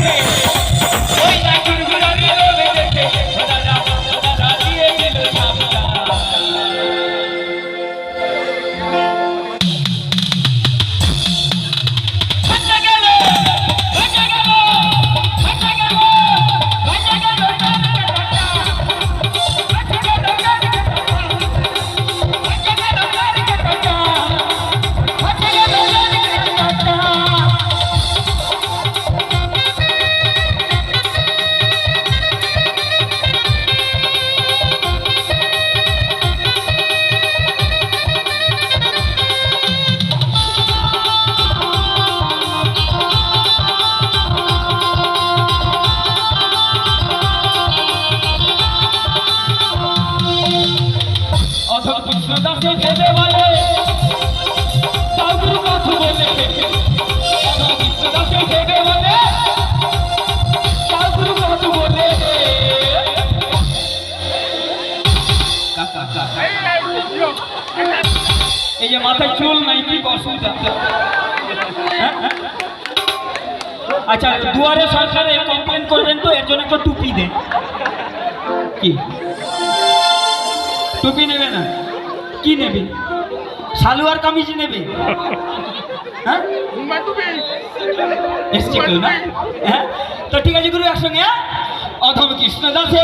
দেখে এই যে মাথায় চুল নাই, কি অসুবিধা? হ্যাঁ? আচ্ছা দুয়ারে সরকারে কমপ্লেন করবেন তো, এর একটা টুপি দেন। কি? টুপি নেবে না? কি নেবে? সালোয়ার কামিজ নেবে? হ্যাঁ? হ্যাঁ? তো ঠিক আছে গুরু, একসঙ্গে হ্যাঁ? অধম কৃষ্ণ দাসে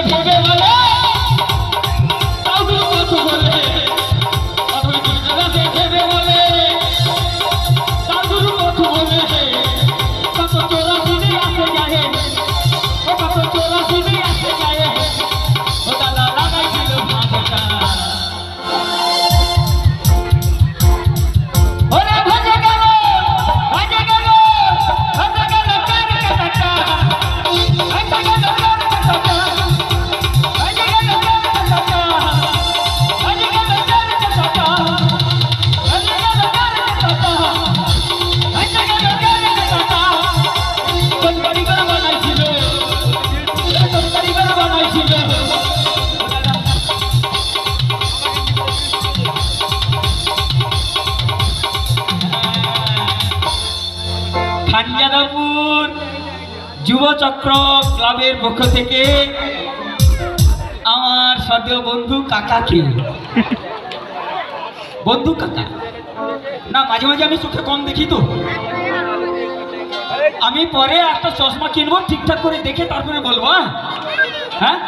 খানজাদাপুর যুব চক্র ক্লাবের পক্ষ থেকে আমার সদ্য বন্ধু কাকাকে বন্ধু কাকা? না, মাঝে মাঝে আমি চোখে কম দেখি তো। আমি পরে একটা চশমা কিনবো, ঠিকঠাক করে দেখে তারপরে বলব হ্যাঁ? হ্যাঁ?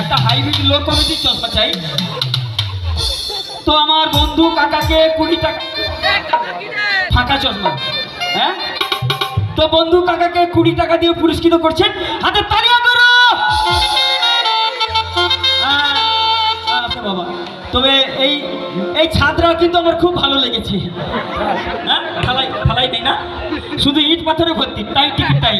একটা হাইব্রিড লো কোয়ালিটির চশমা চাই তো আমার বন্ধু কাকাকে কুড়ি টাকা ফাঁকা চশমা হ্যাঁ? তো বন্ধু কাকাকে কুড়ি টাকা দিয়ে পুরস্কৃত করছেন হাতে তালিয়া করো! আচ্ছা বাবা। তবে এই এই ছাদরা কিন্তু আমার খুব ভালো লেগেছে। হ্যাঁ ঢালাই ঢালাই নেই না? শুধু ইট পাথরে ভর্তি তাই টিকিট তাই